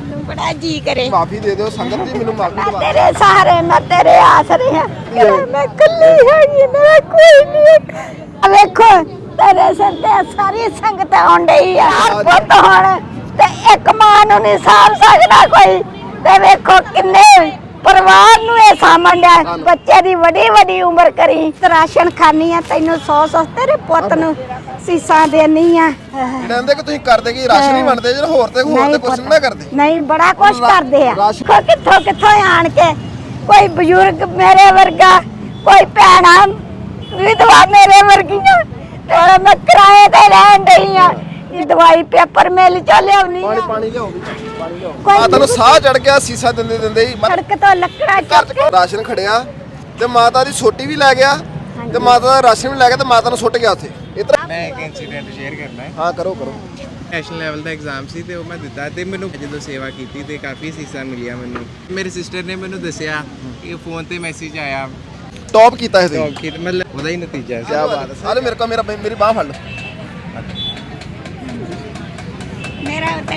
ਕਰਨ ਨੂੰ ਬੜਾ ਜੀ ਕਰੇ। ਮਾਫੀ ਦੇ ਦਿਓ ਸੰਗਤ ਜੀ ਮੈਨੂੰ ਮਾਫੀ ਮੈਂ ਦਵਾ ਤੇਰੇ ਸਹਾਰੇ ਮੈਂ ਤੇਰੇ ਆਸਰੇ ਹਾਂ। ਕਿਵੇਂ ਮੈਂ ਕੱਲੀ ਹੈਗੀ ਮੇਰਾ ਕੋਈ ਨਹੀਂ ਆ ਵੇਖੋ ਤੇਰੇ ਸਿਰ ਤੇ ਸਾਰੀ ਸੰਗਤ ਆਉਣ ਡਈ ਆ। ਪੁੱਤ ਹੁਣ ਤੇ ਇੱਕ ਮਾਂ ਨੂੰ ਨਹੀਂ ਸਾਂਭ ਸਕਦਾ ਕੋਈ। ਤੇ ਵੇਖੋ ਕਿੰਨੇ ਪਰਿਵਾਰ ਨੂੰ ਇਹ ਡਿਆ ਬੱਚੇ ਦੀ ਵੱਡੀ ਵੱਡੀ ਉਮਰ ਕਰੀ। ਰਾਸ਼ਨ ਖਾਨੀ ਆ ਤੈਨੂੰ ਸੌ ਸੌ ਤੇਰੇ ਪੁੱਤ ਨੂੰ ਸੀਸਾਂ ਦੇਣੀ ਆ। ਕਹਿੰਦੇ ਕਿ ਤੁਸੀਂ ਕਰਦੇ ਕੀ ਰਾਸ਼ਨ ਨਹੀਂ ਬਣਦੇ ਜਿਹੜਾ ਹੋਰ ਤੇ ਹੋਰ ਤੇ ਪੁੱਤ। ਨਾ ਕਰਦੇ। ਨਹੀਂ ਬੜਾ ਰਾ- ਕਰਦੇ ਆ। ਕਿੱਥੋਂ ਕਿੱਥੋਂ ਆਣ ਕੇ ਕੋਈ ਬਜ਼ੁਰਗ ਮੇਰੇ ਵਰਗਾ ਕੋਈ ਭੈਣਾ ਵਿਧਵਾ ਮੇਰੇ ਵਰਗੀਆਂ ਤੇ ਮੈਂ ਕਿਰਾਏ ਤੇ ਰਹਿਣ ਡਈ ਆ। ਇਹ ਦਵਾਈ ਪੇਪਰ ਮਿਲ ਚੋਂ ਲਿਆਉਣੀ ਪਾਣੀ ਪਾਣੀ ਲਿਆਓ ਵੀ ਪਾਣੀ ਲਿਆਓ ਕੋਈ ਮਾਤਾ ਨੂੰ ਸਾਹ ਚੜ ਗਿਆ ਸੀਸਾ ਦਿੰਦੇ ਦਿੰਦੇ ਹੀ। ਸੜਕ ਤੋਂ ਲੱਕੜਾਂ ਘਰ ਚੁੱਕ ਚ ਰਾਸ਼ਨ ਖੜਿਆ ਤੇ ਮਾਤਾ ਦੀ ਛੋਟੀ ਵੀ ਲੈ ਗਿਆ ਤੇ ਮਾਤਾ ਦਾ ਰਾਸ਼ਨ ਵੀ ਲੈ ਗਿਆ ਤੇ ਮਾਤਾ ਨੂੰ ਸੁੱਟ ਗਿਆ ਉੱਥੇ। ਇਤਰਾ ਮੈਂ ਇੱਕ ਇਨਸੀਡੈਂਟ ਸ਼ੇਅਰ ਕਰਨਾ ਹੈ। ਹਾਂ ਕਰੋ ਕਰੋ। ਨੈਸ਼ਨਲ ਲੈਵਲ ਦਾ ਐਗਜ਼ਾਮ ਸੀ ਤੇ ਉਹ ਮੈਂ ਦਿੱਤਾ ਤੇ ਮੈਨੂੰ ਜਦੋਂ ਸੇਵਾ ਕੀਤੀ ਤੇ ਕਾਫੀ ਸੀਸਾਂ ਮਿਲੀਆਂ ਮੈਨੂੰ। ਮੇਰੀ ਸਿਸਟਰ ਨੇ ਮੈਨੂੰ ਦੱਸਿਆ ਕਿ ਫੋਨ ਤੇ ਮੈਸੇਜ ਆਇਆ। ਟੌਪ ਕੀਤਾ ਤੁਸੀਂ ਜੌਬ ਕੀ ਮਤਲਬ ਉਹਦਾ ਹੀ ਨਤੀਜਾ ਕੀ ਸੀ ਬਾਤ ਹੈ। ਸਾਰੇ ਮੇਰੇ ਕੋਲ ਮੇਰਾ ਮੇਰੀ ਬਾਹ ਫੜ ਲਓ।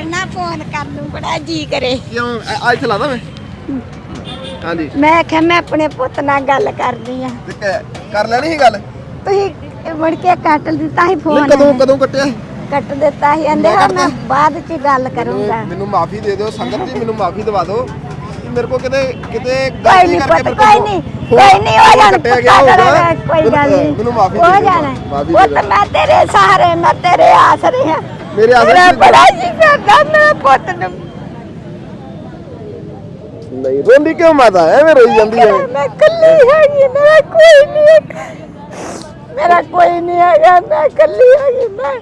ਨਾਲ ਫੋਨ ਕਰਨ ਨੂੰ ਬੜਾ ਜੀ ਕਰੇ। ਕਿਉਂ? ਅੱਜ ਚਲਾਦਾ ਮੈਂ? ਹਾਂਜੀ। ਮੈਂ ਕਿਹਾ ਮੈਂ ਆਪਣੇ ਪੁੱਤ ਨਾਲ ਗੱਲ ਕਰਨੀ ਆ। ਤੇ ਕ- ਕਰ ਲੈਣੀ ਸੀ ਗੱਲ? ਤੁਸੀਂ ਮੁੜ ਕੇ ਕੱਟ ਦਿੱਤਾ ਸੀ ਨਹੀਂ ਫੋਨ ਕਦੋਂ ਕਦੋਂ ਕੱਟਿਆ ਸੀ? ਕੱਟ ਦਿੱਤਾ ਸੀ ਕਹਿੰਦੇ ਹਾਂ ਮੈਂ ਬਾਅਦ ਚ ਗੱਲ ਕਰੂੰਗਾ। ਮੈਨੂੰ ਮੈਨੂੰ ਮਾਫੀ ਦੇ ਦਿਓ ਸੰਗਤ ਜੀ ਮੈਨੂੰ ਮਾਫੀ ਦਵਾ ਦਿਓ। ਮੇਰੇ ਕੋ ਕਿਤੇ ਕਿਤੇ ਕੋਈ ਗਲਤੀ ਨਹੀਂ ਕਰਕੇ ਪੁੱਤ ਮੇਰੇ ਕੋਲ ਕੋਈ ਨਹੀਂ ਫੋਨ- ਕੋਈ ਨਹੀਂ ਹੋ ਫੋਨ ਜਾਣਾ ਕੱਟਿਆ ਗਿਆ ਹੋਊਗਾ। ਕਰਾਂਗਾ, ਕੋਈ ਗੱਲ ਮੈਨੂੰ- ਨਹੀਂ। ਮੈਨੂੰ ਮਾਫੀ ਹੋ ਦੇ ਦਿਓ ਜਾਣਾ। ਪੁੱਤ ਮੈਂ ਤੇਰੇ ਸਹਾਰੇ ਮੈਂ ਤੇਰੇ ਆਸਰੇ ਹਾਂ ਮੇਰੇ ਆਸਰੇ ਮੇਰਾ ਸੀ- ਬੜਾ ਜੀ ਕਰਦਾ ਮੈਂ ਪੁੱਤ ਨੂੰ। ਨਹੀਂ ਰੋਂਦੀ ਕਿਉਂ ਮਾਤਾ? ਐਵੇਂ ਰੋਈ ਜਾਂਦੀ ਹੈ। ਮੈਂ ਕੱਲੀ ਹੈਗੀ ਮੇਰਾ ਕੋਈ ਨਹੀਂ ਮੇਰਾ ਕੋਈ ਨਹੀਂ ਹੈਗਾ ਮੈਂ ਕੱਲੀ ਹੈਗੀ ਮੈਂ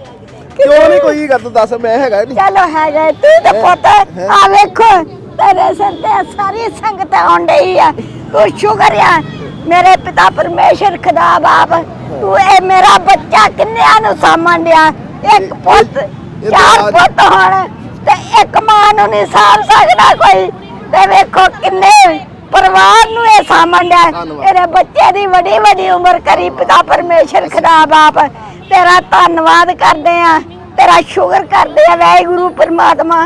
ਕਿਉਂ ਨਹੀਂ ਕੋਈ ਗੱਲ ਤੂੰ ਦੱਸ ਮੈਂ ਹੈਗਾ ਨਹੀਂ। ਚਲੋ ਹੈਗਾ ਤੂੰ ਤੇ ਪੁੱਤ ਆ ਵੇਖੋ ਤੇਰੇ ਸਿਰ ਤੇ ਸਾਰੀ ਸੰਗਤ ਆਉਣ ਡਈ ਆ। ਤੂੰ ਸ਼ੁਕਰ ਆ ਮੇਰੇ ਪਿਤਾ ਪਰਮੇਸ਼ਰ ਖੁਦਾ ਬਾਪ ਤੂੰ ਇਹ ਮੇਰਾ ਬੱਚਾ ਕਿੰਨਿਆਂ ਨੂੰ ਸਾਂਭਣ ਡਿਆ? ਇੱਕ ਪੁੱਤ ਇਹ ਚਾਰ ਤਾਂ ਪੁੱਤ ਹੋਣ ਤੇ ਇੱਕ ਮਾਂ ਨੂੰ ਨਹੀਂ ਸਾਂਭ ਸਕਦਾ ਕੋਈ। ਤੇ ਵੇਖੋ ਕਿੰਨੇ ਪਰਿਵਾਰ ਨੂੰ ਇਹ ਸਾਂਭਣ ਡਿਆ। ਧੰਨਵਾਦ। ਤੇਰੇ ਬੱਚੇ ਦੀ ਵੱਡੀ ਵੱਡੀ ਉਮਰ ਕਰੀ ਪਿਤਾ ਪਰਮੇਸ਼ਰ ਖੁਦਾ ਬਾਪ। ਤੇਰਾ ਧੰਨਵਾਦ ਕਰਦੇ ਆ। ਤੇਰਾ ਸ਼ੁਕਰ ਕਰਦੇ ਆ ਵਾਹਿਗੁਰੂ ਪਰਮਾਤਮਾ।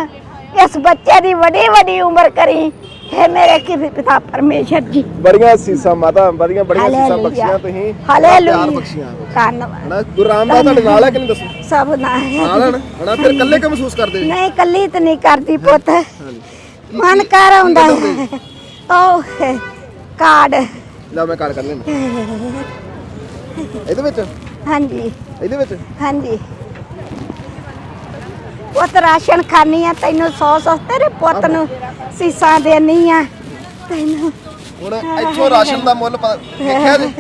ਇਸ ਬੱਚੇ ਦੀ ਵੱਡੀ ਵੱਡੀ ਉਮਰ ਕਰੀ। ਹੈ ਮੇਰੇ ਕੀ ਪਿਤਾ ਪਰਮੇਸ਼ਰ ਜੀ। ਬੜੀਆਂ ਸੀਸਾਂ ਮਾਤਾ ਬੜੀਆਂ ਬੜੀਆਂ ਸੀਸਾਂ। ਬਖਸ਼ੀਆਂ ਤੁਸੀਂ। ਬਖਸ਼ੀਆਂ। ਧੰਨਵਾਦ। ਹਨਾ ਗੁਰੂ ਰਾਮਦਾਸ ਤੁਹਾਡੇ ਨਾਲ ਹੈ ਕਿ ਨਹੀਂ ਦੱਸੋ? ਸਭ ਨਾਲ ਹਨ। ਹਨਾ ਫਿਰ ਇਕੱਲੇ ਕਿ ਮਹਿਸੂਸ ਕਰਦੇ? ਨਹੀਂ ਕੱਲੀ ਤੇ ਨਹੀਂ ਕਰਦੀ ਪੁੱਤ। ਮਨ ਕਰ ਆਉਂਦਾ ਕਰਦੇ? ਉਹ ਕਾਰਡ। ਲੈ ਮੈਂ ਕਾਲ ਕਰ ਲੈਣਾ ਇਹਦੇ ਵਿੱਚ? ਹਾਂਜੀ। ਇਹਦੇ ਵਿੱਚ? ਹਾਂਜੀ। ਪੁੱਤ ਰਾਸ਼ਨ ਖਾਨੀ ਆ ਤੈਨੂੰ ਸੌ ਸੌ ਤੇਰੇ ਪੁੱਤ ਨੂੰ ਸੀਸਾਂ ਦੇਣੀ ਆ। ਤੈਨੂੰ ਹੁਣ ਇੱਥੋਂ ਰਾਸ਼ਨ ਦਾ ਮੁੱਲ ਪਤਾ- ਦੇਖਿਆ ਜੀ?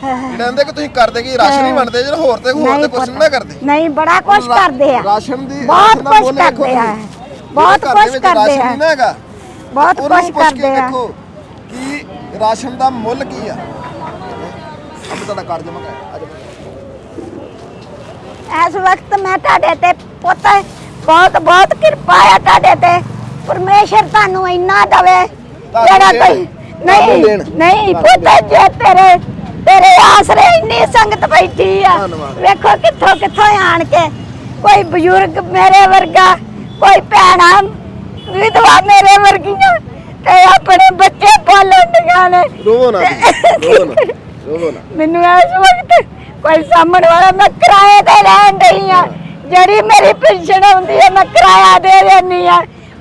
ਕਹਿੰਦੇ ਕਿ ਤੁਸੀਂ ਕਰਦੇ ਕੀ ਰਾਸ਼ਨ ਨਹੀਂ ਬਣਦੇ ਜਿਹੜਾ ਹੋਰ ਤੇ ਹੋਰ ਤੇ ਪੁੱਤ, ਨਾ ਕਰਦੇ। ਨਹੀਂ ਬੜਾ ਕੁਛ ਕਰਦੇ ਆ। ਰਾਸ਼ਨ ਦੀ ਬਹੁਤ ਦੇਖੋ ਕਰਦੇ ਆ। ਬਹੁਤ ਵਿੱਚ ਕਰਦੇ ਆ। ਨਹੀਂ ਹੈਗਾ। ਬਹੁਤ ਉਹਨੂੰ ਕੁਛ ਪੁੱਛ ਕੇ ਕਰਦੇ ਆ। ਦੇਖੋ ਕਿ ਰਾਸ਼ਨ ਦਾ ਮੁੱਲ ਕੀ ਆ। ਅਬ ਤੁਹਾਡਾ ਕਾਰਡ ਜਮਾ ਕਰ ਜਾਓ। ਇਸ ਵਕਤ ਮੈਂ ਤੁਹਾਡੇ ਤੇ ਪੁੱਤ ਬਹੁਤ ਬਹੁਤ ਕਿਰਪਾ ਆ ਤੁਹਾਡੇ ਤੇ ਪਰਮੇਸ਼ਰ ਤੁਹਾਨੂੰ ਇੰਨਾ ਦਵੇ ਜਿਹੜਾ। ਕੋਈ ਨਹੀਂ। ਨਹੀਂ ਪੁੱਤ ਜੇ ਤੇਰੇ ਤੇਰੇ ਆਸਰੇ ਇੰਨੀ ਸੰਗਤ ਬੈਠੀ ਆ। ਵੇਖੋ ਕਿੱਥੋਂ ਕਿੱਥੋਂ ਆਣ ਕੇ ਕੋਈ ਬਜ਼ੁਰਗ ਮੇਰੇ ਵਰਗਾ ਕੋਈ ਭੈਣਾ ਵਿਧਵਾ ਮੇਰੇ ਵਰਗੀਆਂ ਤੇ ਆਪਣੇ ਬੱਚੇ ਪਾਲਣ ਦੀਆਂ ਨੇ ਰੋਵੋ ਨਾ ਰੋਵੋ ਨਾ ਰੋਵੋ ਨਾ ਮੈਨੂੰ ਇਸ ਵਕਤ ਕੋਈ ਸਾਹਮਣ ਵਾਲਾ ਮੈਂ ਕਿਰਾਏ ਤੇ ਰਹਿਣ ਡਈ ਆ ਜਿਹੜੀ ਮੇਰੀ ਪੈਨਸ਼ਨ ਆਉਂਦੀ ਹੈ ਮੈਂ ਕਿਰਾਇਆ ਦੇ ਦੇਣੀ ਆ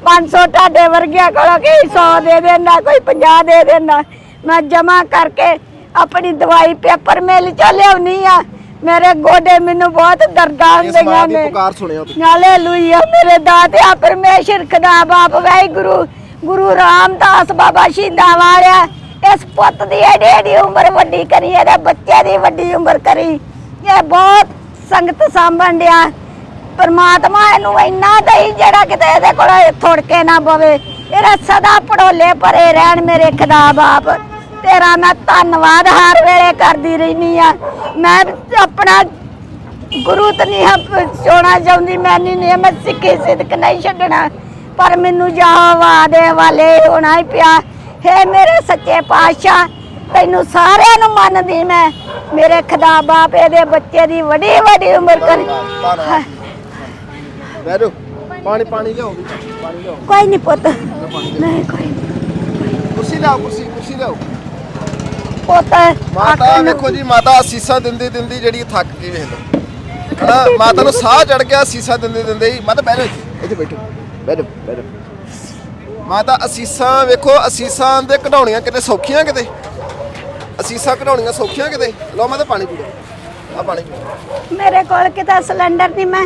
500 ਤੁਹਾਡੇ ਵਰਗਿਆਂ ਕੋਲੋਂ ਕਿ 100 ਦੇ ਦੇਣਾ ਕੋਈ 50 ਦੇ ਦੇਣਾ ਮੈਂ ਜਮਾ ਕਰਕੇ ਆਪਣੀ ਦਵਾਈ ਪੇਪਰ ਮਿਲ ਚ ਲਿਆਉਣੀ ਆ। ਮੇਰੇ ਗੋਡੇ ਮੈਨੂੰ ਬਹੁਤ ਦਰਦਾਂ ਹੁੰਦੀਆਂ ਨੇ। ਪੁਕਾਰ ਸੁਣਿਓ ਤੁਸੀਂ। ਹਾਲੇਲੂਇਆ ਮੇਰੇ ਦਾਤਿਆ ਪਰਮੇਸ਼ਰ ਖੁਦਾ ਬਾਪ ਵਾਹਿਗੁਰੂ। ਗੁਰੂ ਰਾਮਦਾਸ ਬਾਬਾ ਸ਼ਹੀਦਾਂ ਵਾਲਿਆ ਇਸ ਪੁੱਤ ਦੀ ਏਡੀ ਏਡੀ ਉਮਰ ਵੱਡੀ ਕਰੀ ਇਹਦੇ ਬੱਚੇ ਦੀ ਵੱਡੀ ਉਮਰ ਕਰੀ। ਇਹ ਬਹੁਤ ਸੰਗਤ ਸਾਂਭਣ ਡਿਆ। ਪਰਮਾਤਮਾ ਇਹਨੂੰ ਇੰਨਾ ਦਈ ਜਿਹੜਾ ਕਿਤੇ ਇਹਦੇ ਕੋਲ ਥੁੜ ਨਾ ਪਵੇ। ਇਹਦਾ ਸਦਾ ਪੜੋਲੇ ਭਰੇ ਰਹਿਣ ਮੇਰੇ ਖੁਦਾ ਬਾਪ। ਤੇਰਾ ਮੈਂ ਧੰਨਵਾਦ ਹਰ ਵੇਲੇ ਕਰਦੀ ਰਹਿਨੀ ਆ। ਮੈਂ ਆਪਣਾ ਗੁਰੂ ਤਾਂ ਨਹੀਂ ਹੱਥ ਚਾਹੁੰਦੀ, ਮੈਂ ਨਹੀਂ ਨੇ ਮੈਂ ਸਿੱਖੀ ਸਿੱਧਕ ਨਹੀਂ ਛੱਡਣਾ। ਪਰ ਮੈਨੂੰ ਜਾਵਾ ਦੇ ਵਾਲੇ ਹੋਣਾ ਹੀ ਪਿਆ। ਹੈ ਮੇਰੇ ਸੱਚੇ ਪਾਤਸ਼ਾਹ, ਤੈਨੂੰ ਸਾਰਿਆਂ ਨੂੰ ਮੰਨਦੀ ਮੈਂ। ਮੇਰੇ ਖੁਦਾ ਬਾਪ, ਇਹਦੇ ਬੱਚੇ ਦੀ ਵੱਡੀ ਵੱਡੀ ਉਮਰ ਕਰ ਧੰਨਵਾਦ ਧੰਨਵਾਦ ਬੈਠੋ ਪਾਣੀ ਪਾਣੀ ਲਿਆਓ ਵੀ, ਪਾਣੀ ਲਿਆਓ। ਕੋਈ ਨਹੀਂ ਪੁੱਤ। ਨਹੀਂ ਕੋਈ ਨੀ। ਕੁਰਸੀ ਲਿਆਓ ਕੁਰਸੀ ਕੁਰਸੀ ਲਿਆਓ। ਪੁੱਤ ਮਾਤਾ ਆਖਣ ਨੂੰ- ਵੇਖੋ ਜੀ ਮਾਤਾ ਅਸੀਸਾਂ ਦਿੰਦੀ ਦਿੰਦੀ ਜਿਹੜੀ ਥੱਕ ਗਈ ਵੇਖ ਲਓ। ਹਨਾ ਮਾਤਾ ਨੂੰ ਸਾਹ ਚੜ ਗਿਆ ਅਸੀਸਾਂ ਦਿੰਦੇ ਦਿੰਦੇ। ਹੀ ਮਾਤਾ ਬਹਿ ਜਾ ਇੱਥੇ, ਬੈਠੋ ਬਹਿ ਜਾ ਮਾਤਾ ਅਸੀਸਾਂ ਵੇਖੋ ਅਸੀਸਾਂ ਦੇ ਕਢਾਉਣੀਆਂ ਕਿਤੇ ਸੌਖੀਆਂ ਕਿਤੇ? ਅਸੀਸਾਂ ਕਢਾਉਣੀਆਂ ਸੌਖੀਆਂ ਕਿਤੇ? ਲਓ ਮਾਤਾ ਪਾਣੀ ਪੀ ਲਓ। ਆ ਪਾਣੀ। ਮੇਰੇ ਕੋਲ ਕਿਤਾ ਸਿਲੰਡਰ ਨਹੀਂ ਮੈਂ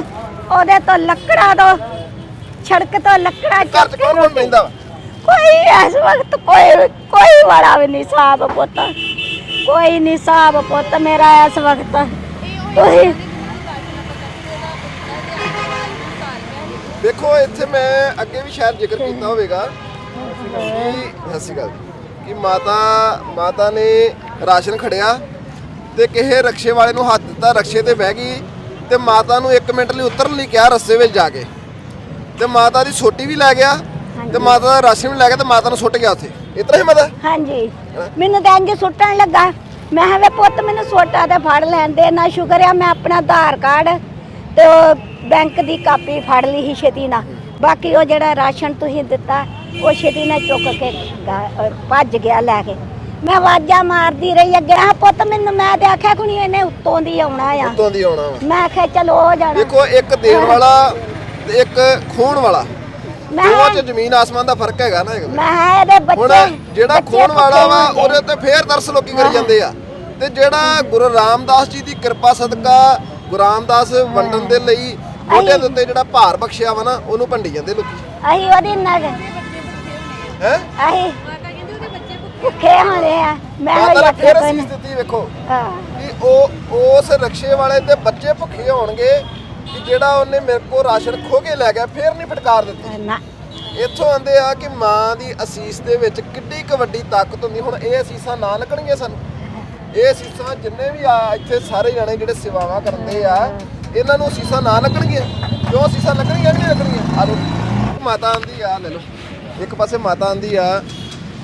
ਉਹਦੇ ਤੋਂ ਲੱਕੜਾਂ ਤੋਂ ਛੜਕ ਤੋਂ ਲੱਕੜਾਂ ਘਰ ਚੱਕ ਚ ਕੌਣ ਕੌਣ ਕੋਈ ਇਸ ਵਕਤ ਕੋਈ ਕੋਈ ਵਾਲਾ ਵੀ ਨਹੀਂ ਸਾਬ ਪੁੱਤ। ਕੋਈ ਨਹੀਂ ਸਾਬ ਪੁੱਤ ਮੇਰਾ ਇਸ ਵਕਤ। ਤੁਸੀਂ ਦੇਖੋ ਇੱਥੇ ਮੈਂ ਅੱਗੇ ਵੀ ਸ਼ਾਇਦ ਜ਼ਿਕਰ ਕੀਤਾ ਹੋਵੇਗਾ ਕਿ ਸਤਿ ਸ਼੍ਰੀ ਅਕਾਲ ਕਿ ਮਾਤਾ ਮਾਤਾ ਨੇ ਰਾਸ਼ਨ ਖੜਿਆ ਤੇ ਕਿਸੇ ਰਕਸ਼ੇ ਵਾਲੇ ਨੂੰ ਹੱਥ ਦਿੱਤਾ ਰਕਸ਼ੇ ਤੇ ਬਹਿ ਗਈ ਤੇ ਮਾਤਾ ਨੂੰ 1 ਮਿੰਟ ਲਈ ਉਤਰਨ ਲਈ ਕਿਹਾ ਰਸਤੇ ਵਿੱਚ ਜਾ ਕੇ। ਤੇ ਮਾਤਾ ਦੀ ਛੋਟੀ ਵੀ ਲੈ ਗਿਆ ਤੇ ਮਾਤਾ ਦਾ ਰਾਸ਼ਨ ਵੀ ਲੈ ਗਿਆ ਤੇ ਮਾਤਾ ਨੂੰ ਸੁੱਟ ਗਿਆ ਉੱਥੇ। ਇਤਨਾ ਹੀ ਮਾਤਾ? ਹਾਂਜੀ। ਮੈਨੂੰ ਤਾਂ ਇੰਜ ਸੁੱਟਣ ਲੱਗਾ। ਮੈਂ ਕਿਹਾ ਵੇ ਪੁੱਤ ਮੈਨੂੰ ਸੋਟਾ ਤੇ ਫੜ ਲੈਣ ਦੇ ਨਾ ਸ਼ੁਕਰ ਆ ਮੈਂ ਆਪਣਾ ਆਧਾਰ ਕਾਰਡ ਤੇ ਉਹ ਬੈਂਕ ਦੀ ਕਾਪੀ ਫੜ ਲਈ ਸੀ ਛੇਤੀ ਨਾਲ। ਬਾਕੀ ਉਹ ਜਿਹੜਾ ਰਾਸ਼ਨ ਤੁਸੀਂ ਦਿੱਤਾ ਉਹ ਛੇਤੀ ਨਾਲ ਚੁੱਕ ਕੇ ਗਾ- ਅਹ ਭੱਜ ਗਿਆ ਲੈ ਕੇ। ਮੈਂ ਆਵਾਜ਼ਾਂ ਮਾਰਦੀ ਰਹੀ ਅੱਗੇ। ਆ ਪੁੱਤ ਮੈਨੂੰ ਮੈਂ ਤੇ ਆਖਿਆ ਕੁਣੀ ਇਹਨੇ ਉੱਤੋਂ ਦੀ ਆਉਣਾ ਆ। ਉੱਤੋਂ ਦੀ ਆਉਣਾ ਵਾ। ਮੈਂ ਆਖਿਆ ਚਲੋ ਹੋ ਜਾਣਾ। ਦੇਖੋ ਇੱਕ ਦੇਣ ਵਾਲਾ ਤੇ ਇੱਕ ਖੋਣ ਵਾਲਾ। ਮੈਂ ਦੋਵਾਂ 'ਚ ਜ਼ਮੀਨ ਆਸਮਾਨ ਦਾ ਫ਼ਰਕ ਹੈਗਾ ਨਾ ਹੈਗਾ ਮੈਂ ਕਿਹਾ ਇਹਦੇ ਹੁਣ ਬੱਚੇ ਜਿਹੜਾ ਬੱਚੇ ਖੋਣ ਵਾਲਾ ਵਾ ਭੁੱਖੇ ਉਹਦੇ ਤੇ ਫੇਰ ਤਰਸ ਲੋਕੀ ਕਰੀ ਜਾਂਦੇ ਆ। ਤੇ ਜਿਹੜਾ ਗੁਰੂ ਰਾਮਦਾਸ ਜੀ ਦੀ ਕਿਰਪਾ ਸਦਕਾ ਗੁਰੂ ਰਾਮਦਾਸ ਵੰਡਣ ਦੇ ਲਈ ਉਹਦੇ ਦੇ ਉੱਤੇ ਜਿਹੜਾ ਭਾਰ ਬਖਸ਼ਿਆ ਵਾ ਨਾ ਉਹਨੂੰ ਭੰਡੀ ਜਾਂਦੇ ਲੋਕੀ। ਅਸੀਂ ਉਹਦੀ ਨਗ ਹੈ? ਅਸੀਂ ਭੁੱਖੇ ਹੋਣੇ ਆ। ਮੈਂ ਨੇ ਆਖਿਆ ਫੇਰ ਨਾ। ਦਿੱਤੀ ਵੇਖੋ ਹਾਂ। ਕਿ ਉਹ ਉਸ ਰਕਸ਼ੇ ਵਾਲੇ ਦੇ ਬੱਚੇ ਭੁੱਖੇ ਹੋਣਗੇ ਕਿ ਜਿਹੜਾ ਉਹਨੇ ਮੇਰੇ ਕੋਲ ਰਾਸ਼ਨ ਖੋ ਕੇ ਲੈ ਗਿਆ ਫੇਰ ਨਹੀਂ ਫਟਕਾਰ ਦਿੱਤੀ। ਨਾ। ਇੱਥੋਂ ਆਂਦੇ ਆ ਕਿ ਮਾਂ ਦੀ ਅਸੀਸ ਦੇ ਵਿੱਚ ਕਿੱਡੀ ਕੁ ਵੱਡੀ ਤਾਕਤ ਹੁੰਦੀ। ਹੁਣ ਇਹ ਅਸੀਸਾਂ ਨਾ ਲੱਗਣਗੀਆਂ ਸਾਨੂੰ। ਇਹ ਅਸੀਸਾਂ ਜਿੰਨੇ ਵੀ ਆ ਇੱਥੇ ਸਾਰੇ ਜਾਣੇ ਜਿਹੜੇ ਸੇਵਾਵਾਂ ਕਰਦੇ ਆ ਇਹਨਾਂ ਨੂੰ ਅਸੀਸਾਂ ਨਾ ਲੱਗਣਗੀਆਂ ਕਿਉਂ ਅਸੀਸਾਂ ਲੱਗਣਗੀਆਂ ਕਿ ਨਹੀਂ ਲੱਗਣਗੀਆਂ ਆ ਲੋ ਮਾਤਾ ਆਂਦੀ ਆ ਲੈ ਲੋ ਇੱਕ ਪਾਸੇ ਮਾਤਾ ਆਂਦੀ ਆ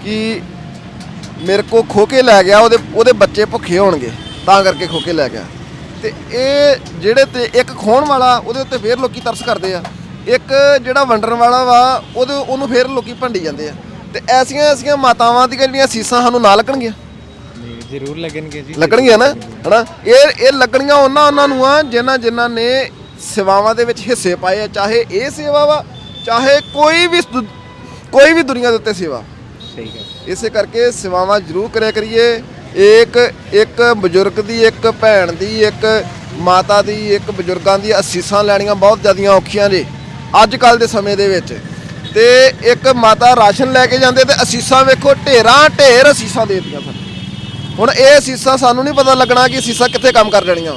ਕਿ ਮੇਰੇ ਕੋ ਖੋ ਕੇ ਲੈ ਗਿਆ ਉਹਦੇ ਉਹਦੇ ਬੱਚੇ ਭੁੱਖੇ ਹੋਣਗੇ ਤਾਂ ਕਰਕੇ ਖੋ ਕੇ ਲੈ ਗਿਆ। ਤੇ ਇਹ ਜਿਹੜੇ ਤੇ ਇੱਕ ਖੋਣ ਵਾਲਾ ਉਹਦੇ ਉੱਤੇ ਫੇਰ ਲੋਕੀ ਤਰਸ ਕਰਦੇ ਆ। ਇੱਕ ਜਿਹੜਾ ਵੰਡਣ ਵਾਲਾ ਵਾ ਉਹਦੇ ਉਹਨੂੰ ਫੇਰ ਲੋਕੀ ਭੰਡੀ ਜਾਂਦੇ ਆ। ਤੇ ਐਸੀਆਂ ਐਸੀਆਂ ਮਾਤਾਵਾਂ ਦੀਆਂ ਜਿਹੜੀਆਂ ਸੀਸਾਂ ਸਾਨੂੰ ਨਾ ਲੱਗਣਗੀਆਂ। ਨਹੀਂ ਜ਼ਰੂਰ ਲੱਗਣਗੇ ਜੀ। ਲੱਗਣਗੀਆਂ ਨਾ ਹਨਾ? ਇਹ ਇਹ ਲੱਗਣੀਆਂ ਉਹਨਾਂ ਉਹਨਾਂ ਨੂੰ ਆ ਜਿਨ੍ਹਾਂ ਜਿਨ੍ਹਾਂ ਨੇ ਸੇਵਾਵਾਂ ਦੇ ਵਿੱਚ ਹਿੱਸੇ ਪਾਏ ਆ ਚਾਹੇ ਇਹ ਸੇਵਾ ਵਾ ਚਾਹੇ ਕੋਈ ਵੀ ਕੋਈ ਵੀ ਦੁਨੀਆ ਦੇ ਉੱਤੇ ਸੇਵਾ। ਸਹੀ ਗੱਲ। ਇਸੇ ਕਰਕੇ ਸੇਵਾਵਾਂ ਜ਼ਰੂਰ ਕਰਿਆ ਕਰੀਏ। ਇੱਕ ਇੱਕ ਬਜ਼ੁਰਗ ਦੀ ਇੱਕ ਭੈਣ ਦੀ ਇੱਕ ਮਾਤਾ ਦੀ ਇੱਕ ਬਜ਼ੁਰਗਾਂ ਦੀ ਅਸੀਸਾਂ ਲੈਣੀਆਂ ਬਹੁਤ ਜ਼ਿਆਦੀਆਂ ਔਖੀਆਂ ਜੇ ਅੱਜ ਕੱਲ ਦੇ ਸਮੇਂ ਦੇ ਵਿੱਚ। ਤੇ ਇੱਕ ਮਾਤਾ ਰਾਸ਼ਨ ਲੈ ਕੇ ਜਾਂਦੇ ਤੇ ਅਸੀਸਾਂ ਵੇਖੋ ਢੇਰਾਂ ਢੇਰ ਅਸੀਸਾਂ ਦੇ ਦਿੱਤੀਆਂ ਸਨ। ਹੁਣ ਇਹ ਅਸੀਸਾਂ ਸਾਨੂੰ ਨਹੀਂ ਪਤਾ ਲੱਗਣਾ ਕਿ ਅਸੀਸਾਂ ਕਿੱਥੇ ਕੰਮ ਕਰ ਜਾਣੀਆਂ।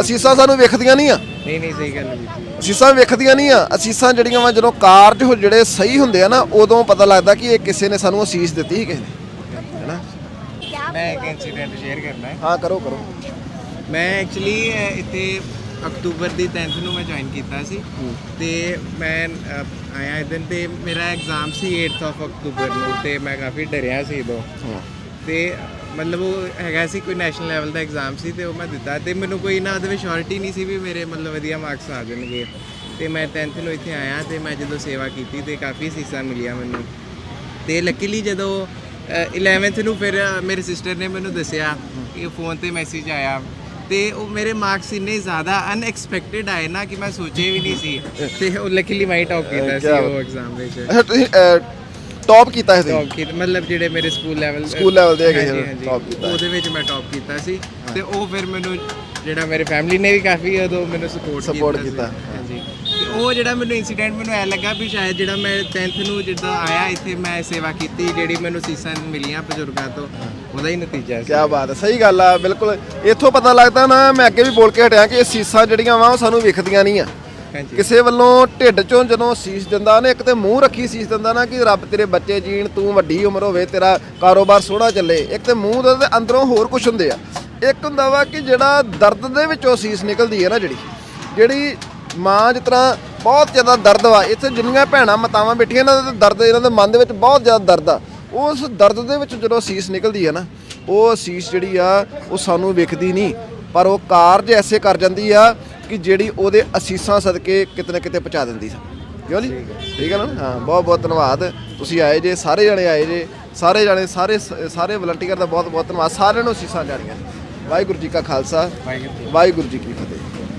ਅਸੀਸਾਂ ਸਾਨੂੰ ਵੇਖਦੀਆਂ ਨਹੀਂ ਆ। ਨਹੀਂ ਨਹੀਂ ਸਹੀ ਗੱਲ ਹੈ ਅਸੀਸਾਂ ਵੇਖਦੀਆਂ ਨਹੀਂ ਆ। ਅਸੀਸਾਂ ਜਿਹੜੀਆਂ ਵਾ ਜਦੋਂ ਕਾਰਜ ਹੋ ਜਿਹੜੇ ਸਹੀ ਹੁੰਦੇ ਆ ਨਾ ਉਦੋਂ ਪਤਾ ਲੱਗਦਾ ਕਿ ਇਹ ਕਿਸੇ ਨੇ ਸਾਨੂੰ ਅਸੀਸ ਦਿੱਤੀ ਸੀ ਕਿਸੇ ਨੇ। ਹੈਨਾ? ਮੈਂ ਇੱਕ ਇਨਸੀਡੈਂਟ ਸ਼ੇਅਰ ਕਰਨਾ ਹੈ। ਹਾਂ ਕਰੋ ਕਰੋ। ਮੈਂ ਐਕਚੁਅਲੀ ਇੱਥੇ ਅਕਤੂਬਰ ਦੀ 10th ਨੂੰ ਮੈਂ ਜੁਆਇਨ ਕੀਤਾ ਸੀ। ਤੇ ਮੈਂ ਆਇਆ ਇਹ ਦਿਨ ਤੇ ਮੇਰਾ exam C 8th of October ਨੂੰ ਤੇ ਮੈਂ ਕਾਫੀ ਡਰਿਆ ਸੀ ਉਦੋਂ। ਤੇ ਮਤਲਬ ਉਹ ਹੈਗਾ ਸੀ ਕੋਈ ਨੈਸ਼ਨਲ ਲੈਵਲ ਦਾ ਐਗਜ਼ਾਮ ਸੀ ਤੇ ਉਹ ਮੈਂ ਦਿੱਤਾ ਤੇ ਮੈਨੂੰ ਕੋਈ ਨਾ ਉਹਦੇ ਵਿੱਚ ਸ਼ੋਰਿਟੀ ਨਹੀਂ ਸੀ ਵੀ ਮੇਰੇ ਮਤਲਬ ਵਧੀਆ ਮਾਰਕਸ ਆ ਜਾਣਗੇ। ਤੇ ਮੈਂ 10th ਨੂੰ ਇੱਥੇ ਆਇਆ ਤੇ ਮੈਂ ਜਦੋਂ ਸੇਵਾ ਕੀਤੀ ਤੇ ਕਾਫੀ ਸੀਸਾਂ ਮਿਲੀਆਂ ਮੈਨੂੰ। ਤੇ ਲੱਕੀਲੀ ਜਦੋਂ ਅ, 11th ਨੂੰ ਫਿਰ ਮੇਰੇ ਸਿਸਟਰ ਨੇ ਮੈਨੂੰ ਦੱਸਿਆ ਕਿ ਫੋਨ ਤੇ ਮੈਸੇਜ ਆਇਆ ਤੇ ਉਹ ਮੇਰੇ ਮਾਰਕਸ ਇੰਨੇ ਜ਼ਿਆਦਾ ਅਨਐਕਸਪੈਕਟਡ ਆਏ ਨਾ ਕਿ ਮੈਂ ਸੋਚੇ ਵੀ ਨਹੀਂ ਸੀ। ਤੇ ਉਹ ਲੱਕੀਲੀ ਮੈਂ ਟੌਪ ਕੀਤਾ ਸੀ ਉਹ ਐਗਜ਼ਾਮ ਵਿੱਚ। ਟੌਪ ਕੀਤਾ ਸੀ? ਟੌਪ ਕੀਤਾ ਮਤਲਬ ਜਿਹੜੇ ਮੇਰੇ ਸਕੂਲ ਲੈਵਲ ਸਕੂਲ level ਦੇ ਹੈਗੇ top ਕੀਤਾ। ਉਹਦੇ ਵਿੱਚ ਮੈਂ ਟੌਪ ਕੀਤਾ ਸੀ ਤੇ ਉਹ ਫਿਰ ਮੈਨੂੰ ਜਿਹੜਾ ਮੇਰੇ ਫੈਮਿਲੀ ਨੇ ਵੀ ਕਾਫੀ ਉਦੋਂ ਮੈਨੂੰ ਸਪੋਰਟ Support ਸੀ। ਕੀਤਾ। ਹਾਂਜੀ। ਉਹ ਜਿਹੜਾ ਮੈਨੂੰ ਇਨਸੀਡੈਂਟ ਮੈਨੂੰ ਐ ਲੱਗਾ ਵੀ ਸ਼ਾਇਦ ਜਿਹੜਾ ਮੈਂ 10th ਨੂੰ ਜਿੱਦਾਂ ਆਇਆ ਇੱਥੇ ਮੈਂ ਸੇਵਾ ਕੀਤੀ ਜਿਹੜੀ ਮੈਨੂੰ ਸੀਸਾਂ ਮਿਲੀਆਂ ਬਜ਼ੁਰਗਾਂ ਤੋਂ ਉਹਦਾ ਹੀ ਨਤੀਜਾ ਸੀ। ਕੀ ਬਾਤ ਹੈ ਸਹੀ ਗੱਲ ਆ ਬਿਲਕੁਲ। ਇੱਥੋਂ ਪਤਾ ਲੱਗਦਾ ਨਾ ਮੈਂ ਅੱਗੇ ਵੀ ਬੋਲ ਕੇ ਹਟਿਆ ਕਿ ਇਹ ਸੀਸਾਂ ਜਿਹੜੀਆਂ ਵਾ ਉਹ ਸਾਨੂੰ ਵਿਖਦੀਆਂ ਨਹੀਂ ਆ। ਕਿਸੇ ਵੱਲੋਂ ਢਿੱਡ ਚੋਂ ਜਦੋਂ ਸੀਸ ਦਿੰਦਾ ਨਾ ਇੱਕ ਤੇ ਮੂੰਹ ਰੱਖੀ ਸੀਸ ਦਿੰਦਾ ਨਾ ਕਿ ਰੱਬ ਤੇਰੇ ਬੱਚੇ ਜੀਣ, ਤੂੰ ਵੱਡੀ ਉਮਰ ਹੋਵੇ, ਤੇਰਾ ਕਾਰੋਬਾਰ ਸੋਹਣਾ ਚੱਲੇ। ਇੱਕ ਤੇ ਮੂੰਹ ਦੇ ਤੇ ਅੰਦਰੋਂ ਹੋਰ ਕੁਝ ਹੁੰਦੇ ਆ। ਇੱਕ ਹੁੰਦਾ ਵਾ ਕਿ ਜਿਹੜਾ ਦਰਦ ਦੇ ਵਿੱਚੋਂ ਸੀਸ ਨਿਕਲਦੀ ਹੈ ਨਾ ਜਿਹੜੀ ਜਿਹੜੀ ਮਾਂ ਜਿਸ ਤਰ੍ਹਾਂ ਬਹੁਤ ਜ਼ਿਆਦਾ ਦਰਦ ਵਾ, ਇੱਥੇ ਜਿੰਨੀਆਂ ਭੈਣਾਂ ਮਾਤਾਵਾਂ ਬੈਠੀਆਂ, ਇਹਨਾਂ ਦਾ ਦਰਦ, ਇਹਨਾਂ ਦੇ ਮਨ ਦੇ ਵਿੱਚ ਬਹੁਤ ਜ਼ਿਆਦਾ ਦਰਦ ਆ। ਉਸ ਦਰਦ ਦੇ ਵਿੱਚ ਜਦੋਂ ਸੀਸ ਨਿਕਲਦੀ ਹੈ ਨਾ, ਉਹ ਸੀਸ ਜਿਹੜੀ ਆ, ਉਹ ਸਾਨੂੰ ਵਿਖਦੀ ਨਹੀਂ, ਪਰ ਉਹ ਕਾਰਜ ਐਸੇ ਕਰ ਜਾਂਦੀ ਆ ਕਿ ਜਿਹੜੀ ਉਹਦੇ ਅਸੀਸਾਂ ਸਦਕੇ ਕਿਤੇ ਨਾ ਕਿਤੇ ਪਹੁੰਚਾ ਦਿੰਦੀ ਸੀ। ਕਿਉਂ ਜੀ ਠੀਕ ਹੈ ਨਾ? ਹਾਂ ਬਹੁਤ ਬਹੁਤ ਧੰਨਵਾਦ। ਤੁਸੀਂ ਆਏ ਜੇ ਸਾਰੇ ਜਣੇ ਆਏ ਜੇ ਸਾਰੇ ਜਣੇ ਸਾਰੇ ਸਾਰੇ ਵਲੰਟੀਅਰ ਦਾ ਬਹੁਤ ਬਹੁਤ ਧੰਨਵਾਦ। ਸਾਰਿਆਂ ਨੂੰ ਸੀਸਾਂ ਜਾਣੀਆਂ ਵਾਹਿਗੁਰੂ ਜੀ ਕਾ ਖਾਲਸਾ। ਵਾਹਿਗੁਰੂ ਜੀ ਕੀ ਫਤਿਹ।